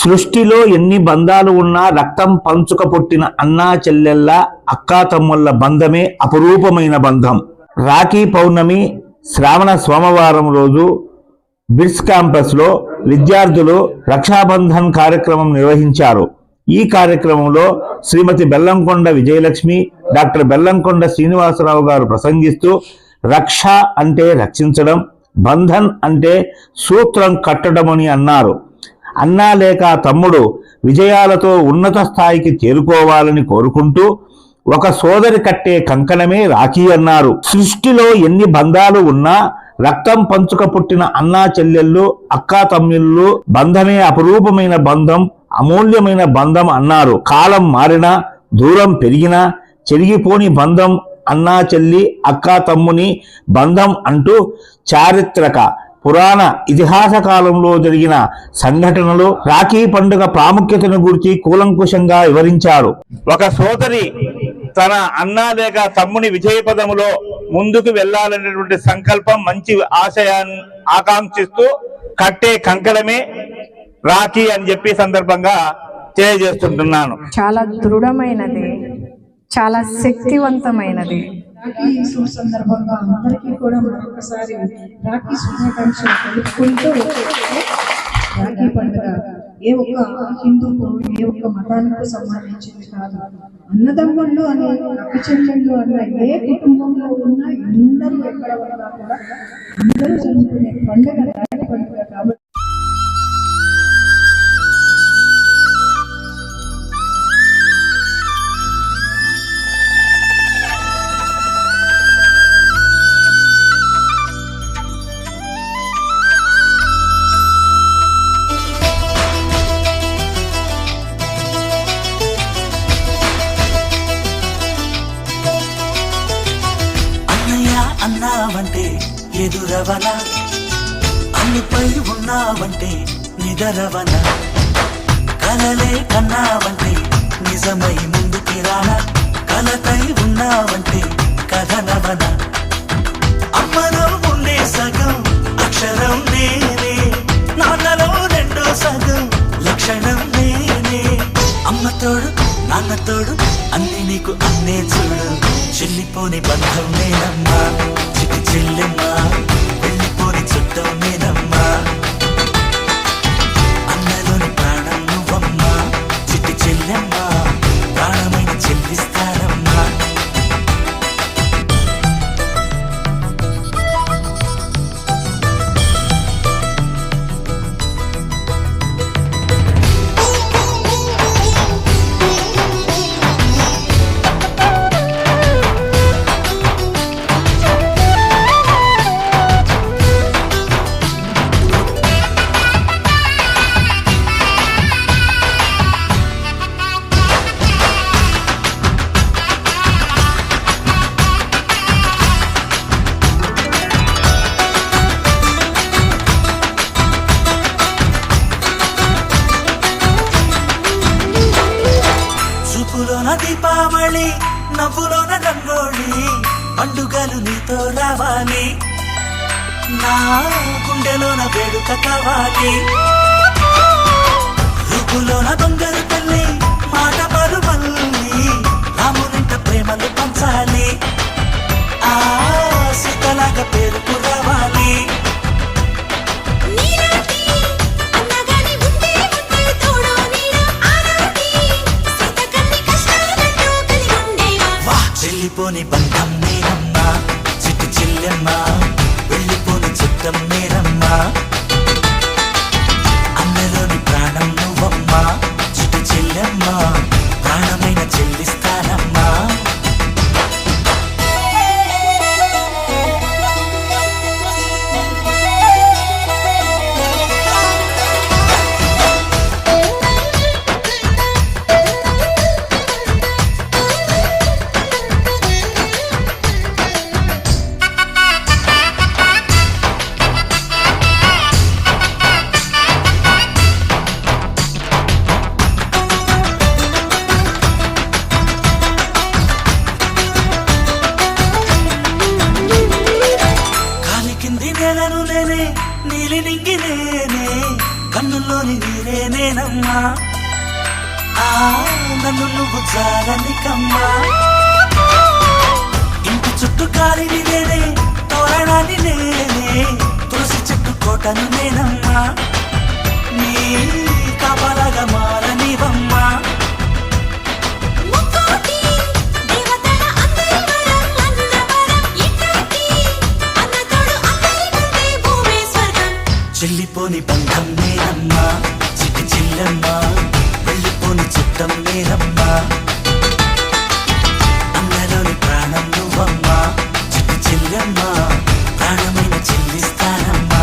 సృష్టిలో ఎన్ని బంధాలు ఉన్నా రక్తం పంచుక పుట్టిన అన్నా చెల్లెళ్ళ అక్కా తమ్ముళ్ళ బంధమే అపురూపమైన బంధం. రాఖీ పౌర్ణమి శ్రావణ సోమవారం రోజు బిర్స్ క్యాంపస్లో విద్యార్థులు రక్షాబంధన్ కార్యక్రమం నిర్వహించారు. ఈ కార్యక్రమంలో శ్రీమతి బెల్లంకొండ విజయలక్ష్మి డాక్టర్ బెల్లంకొండ శ్రీనివాసరావు గారు ప్రసంగిస్తూ రక్ష అంటే రక్షించడం బంధన్ అంటే సూత్రం కట్టడమని అన్నారు. అన్నా లేక తమ్ముడు విజయాలతో ఉన్నత స్థాయికి చేరుకోవాలని కోరుకుంటూ ఒక సోదరి కట్టే కంకణమే రాఖీ అన్నారు. సృష్టిలో ఎన్ని బంధాలు ఉన్నా రక్తం పంచుక పుట్టిన అన్నా చెల్లెళ్ళు అక్కా తమ్ముళ్ళు బంధమే అపురూపమైన బంధం అమూల్యమైన బంధం అన్నారు. కాలం మారినా దూరం పెరిగినా చెరిగిపోని బంధం అన్నా చెల్లి అక్కా తమ్ముని బంధం అంటూ చారిత్రక పురాణ ఇతిహాస కాలంలో జరిగిన సంఘటనలు రాఖీ పండుగ ప్రాముఖ్యతను గురించి కూలంకుషంగా వివరించారు. ఒక సోదరి తన అన్నా లేక తమ్ముని విజయపదములో ముందుకు వెళ్ళాలనేటువంటి సంకల్పం మంచి ఆశయాన్ని ఆకాంక్షిస్తూ కట్టే కంకణమే రాఖీ అని చెప్పి సందర్భంగా తెలియజేస్తుంటున్నాను. చాలా దృఢమైనది. చాలా శక్తివంతమైనది. రాఖీ సందర్భంగా అందరికీ కూడా మరొకసారి రాఖీ శుభాకాంక్షలు తెలుపుకుంటూ రాఖీ పండుగ ఏ ఒక్క హిందువుకు ఏ ఒక్క మతానికి సంబంధించింది కాదు. అన్నదమ్ముళ్ళు అని అక్క అన్న ఏ కుటుంబంలో ఉన్నా అందరూ ఎక్కడ ఉన్నా కూడా అందరూ చదువుకునే పండుగ ఎదురవన అన్నిపై ఉన్నావంటే నిదరవన. కలలే కన్నావంటే నిజమై ముందుకి రానా. కలకై ఉన్నావంటే కథనవన అమ్మలో ఉండే సగం అక్షరం నేనే. నాన్నలో రెండో సగం లక్షణం నేనే. అమ్మతోడు నాన్నతోడు అన్ని నీకు అన్నే చూడు. చెల్లిపోని బంధం నేనమ్మా చిటి చెల్లెమ్మా. వెళ్ళిపోని చుట్టం దీపావళి నవ్వులోన రంగోళి పండుగలు నీతో రావాలి. నా గుండెలోన వేడుక కావాలి. రూపులోన దొంగలు తల్లి మాట పరువల్లి బంధం ఆ నన్ను నువ్వు చాలని కమ్మా. ఇంటి చుట్టూ కాలిని నేనే తోరణాన్ని నేనే తులసి చెట్టు కోటను నేనమ్మా. నీ కాపలాగా మారనివమ్మా. చెల్లిపోని బంధం నేనమ్మా. చిట్టి వెళ్ళిపోని చిత్తం నేనమ్మా అన్నలోని ప్రాణం నువ్వమ్మా. చిట్టు చెల్లమ్మా. ప్రాణమైన చెల్లిస్తానమ్మా.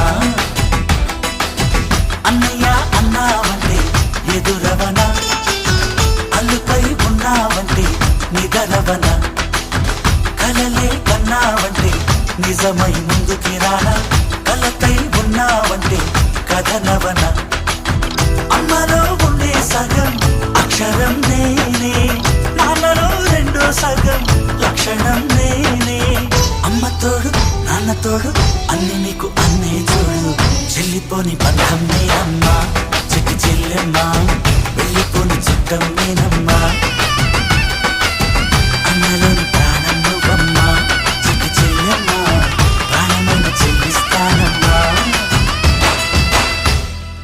అన్నయ్య అన్నావంటే ఎదురవన అల్లుపై ఉన్నావంటే నిదరవన కలలే కన్నావంటే నిజమై ముందుకి రానా. కలకై ఉన్నావంటే కథనవన అమ్మలో ఉండే సగం అక్షరం నేనే. నాన్నలో రెండో సగం లక్షణం నేనే. అమ్మ తోడు నాన్న తోడు అన్ని నీకు అన్నే చూడు చెల్లిపోని బంధం నేనమ్మా చెట్టి చెల్లెమ్మా. వెళ్ళిపోని చుట్టం నేనమ్మా.